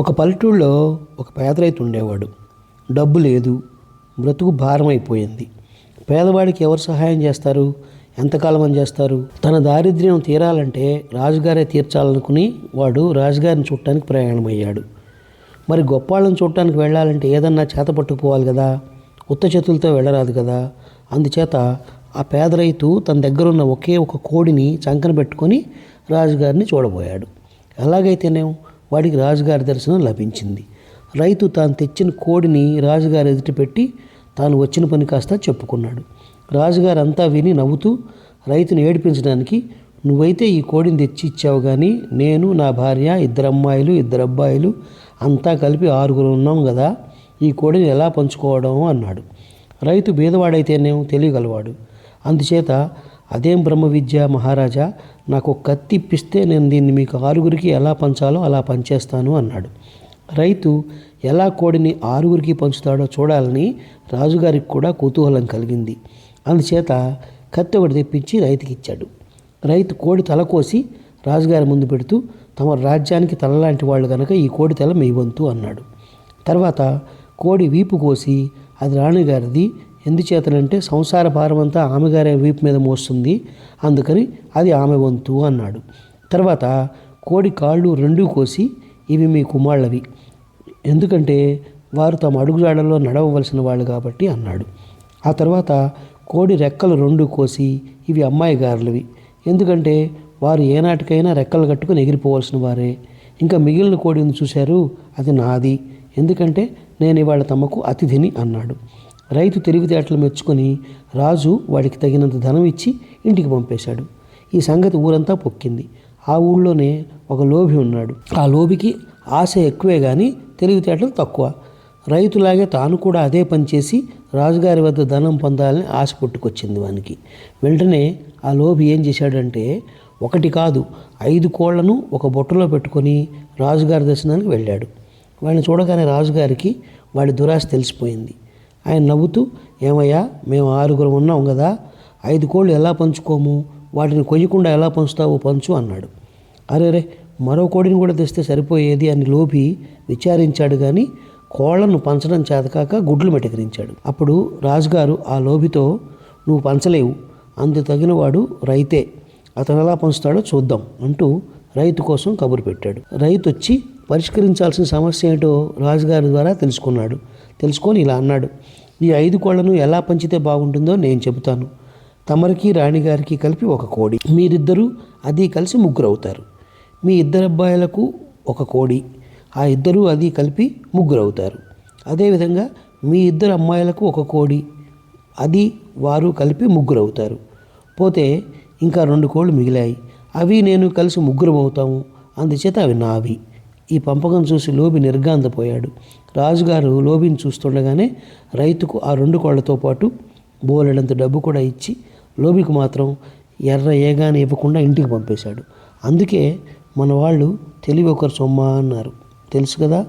ఒక పల్లెటూళ్ళలో ఒక పేద రైతు ఉండేవాడు. డబ్బు లేదు బ్రతుకు భారం అయిపోయింది పేదవాడికి ఎవరు సహాయం చేస్తారు? ఎంతకాలం అని చేస్తారు? తన దారిద్ర్యం తీరాలంటే రాజుగారే తీర్చాలనుకుని వాడు రాజుగారిని చూడటానికి ప్రయాణమయ్యాడు. మరి గొప్పాళ్ళని చూడటానికి వెళ్ళాలంటే ఏదన్నా చేత పట్టుకుపోవాలి కదా? ఉత్త చేతులతో వెళ్ళరాదు కదా? అందుచేత ఆ పేద రైతు తన దగ్గర ఉన్న ఒకే ఒక కోడిని చంకన పెట్టుకొని రాజుగారిని చూడబోయాడు. ఎలాగైతేనే? వాడికి రాజుగారి దర్శనం లభించింది. రైతు తాను తెచ్చిన కోడిని రాజుగారు ఎదుట పెట్టి తాను వచ్చిన పని కాస్త చెప్పుకున్నాడు. రాజుగారు అంతా విని నవ్వుతూ రైతును ఏడిపించడానికి నువ్వైతే ఈ కోడిని తెచ్చి ఇచ్చావు కానీ నేను నా భార్య ఇద్దరు అమ్మాయిలు ఇద్దరు అబ్బాయిలు అంతా కలిపి ఆరుగురు ఉన్నాం కదా ఈ కోడిని ఎలా పంచుకోవడం? అన్నాడు. రైతు బీదవాడైతేనేమో తెలియగలవాడు. అందుచేత అదేం బ్రహ్మ విద్య మహారాజా? నాకు కత్తి ఇప్పిస్తే నేను దీన్ని మీకు ఆరుగురికి ఎలా పంచాలో అలా పంచేస్తాను అన్నాడు. రైతు ఎలా కోడిని ఆరుగురికి పంచుతాడో చూడాలని రాజుగారికి కూడా కుతూహలం కలిగింది. అందుచేత కత్తి ఒకటి తెప్పించి రైతుకి ఇచ్చాడు. రైతు కోడి తల కోసి రాజుగారి ముందు పెడుతూ తమ రాజ్యానికి తలలాంటి వాళ్ళు కనుక ఈ కోడి తల మీ వంతు అన్నాడు. తర్వాత కోడి వీపు కోసి అది రాణిగారిది ఎందుచేతనంటే సంసార భారమంతా ఆమెగారే వీపు మీద మోస్తుంది అందుకని అది ఆమె వంతు అన్నాడు. తర్వాత కోడి కాళ్ళు రెండూ కోసి ఇవి మీ కుమారులవి ఎందుకంటే వారు తమ అడుగుజాడల్లో నడవవలసిన వాళ్ళు కాబట్టి అన్నాడు. ఆ తర్వాత కోడి రెక్కలు రెండు కోసి ఇవి అమ్మాయి గారులవి ఎందుకంటే వారు ఏనాటికైనా రెక్కలు కట్టుకుని ఎగిరిపోవలసిన వారే. ఇంకా మిగిలిన కోడి ఉంది చూశారు అది నాది. ఎందుకంటే నేను ఇవాళ తమకు అతిథిని అన్నాడు. రైతు తెలివితేటలు మెచ్చుకొని రాజు వాడికి తగినంత ధనం ఇచ్చి ఇంటికి పంపేశాడు. ఈ సంగతి ఊరంతా పొక్కింది. ఆ ఊళ్ళోనే ఒక లోభి ఉన్నాడు. ఆ లోభికి ఆశ ఎక్కువే కానీ తెలివితేటలు తక్కువ. రైతులాగే తాను కూడా అదే పని చేసి రాజుగారి వద్ద ధనం పొందాలని ఆశ పుట్టుకొచ్చింది వానికి. వెంటనే ఆ లోభి ఏం చేశాడంటే ఒకటి కాదు ఐదు కోళ్ళను ఒక బుట్టలో పెట్టుకొని రాజుగారి దర్శనానికి వెళ్ళాడు. వాడిని చూడగానే రాజుగారికి వాడి దురాశ తెలిసిపోయింది. ఆయన నవ్వుతూ ఏమయ్యా మేము ఆరుగురు ఉన్నాం కదా ఐదు కోళ్ళు ఎలా పంచుకోము? వాటిని కొయ్యకుండా ఎలా పంచుతావో? పంచు అన్నాడు. అరే రే మరో కోడిని కూడా తెస్తే సరిపోయేది? అని లోపి విచారించాడు కానీ కోళ్ళను పంచడం చేతకాక గుడ్లు మెటకరించాడు. అప్పుడు రాజుగారు ఆ లోభితో నువ్వు పంచలేవు అందు తగినవాడు రైతే అతను ఎలా పంచుతాడో చూద్దాం అంటూ రైతు కోసం కబురు పెట్టాడు. రైతు వచ్చి పరిష్కరించాల్సిన సమస్య ఏంటో రాజుగారి ద్వారా తెలుసుకున్నాడు. తెలుసుకొని ఇలా అన్నాడు ఈ ఐదు కోళ్ళను ఎలా పంచితే బాగుంటుందో నేను చెబుతాను. తమరికి రాణిగారికి కలిపి ఒక కోడి. మీరిద్దరూ అది కలిసి ముగ్గురు అవుతారు. మీ ఇద్దరు అబ్బాయిలకు ఒక కోడి. ఆ ఇద్దరూ అది కలిపి ముగ్గురు అవుతారు. అదేవిధంగా మీ ఇద్దరు అమ్మాయిలకు ఒక కోడి. అది వారు కలిపి ముగ్గురు అవుతారు. పోతే ఇంకా రెండు కోళ్ళు మిగిలాయి. అవి నేను కలిసి ముగ్గురం అవుతాము. అందుచేత అవి నావి. ఈ పంపకం చూసి లోబి నిర్గాంతపోయాడు రాజుగారు లోబిని చూస్తుండగానే రైతుకు ఆ రెండు కోళ్ళతో పాటు బోలెడంత డబ్బు కూడా ఇచ్చి లోబికి మాత్రం ఎర్ర ఏగాని ఇవ్వకుండా ఇంటికి పంపేశాడు. అందుకే మన వాళ్ళు తెలివి ఒకరు సొమ్మ అన్నారు. తెలుసు కదా?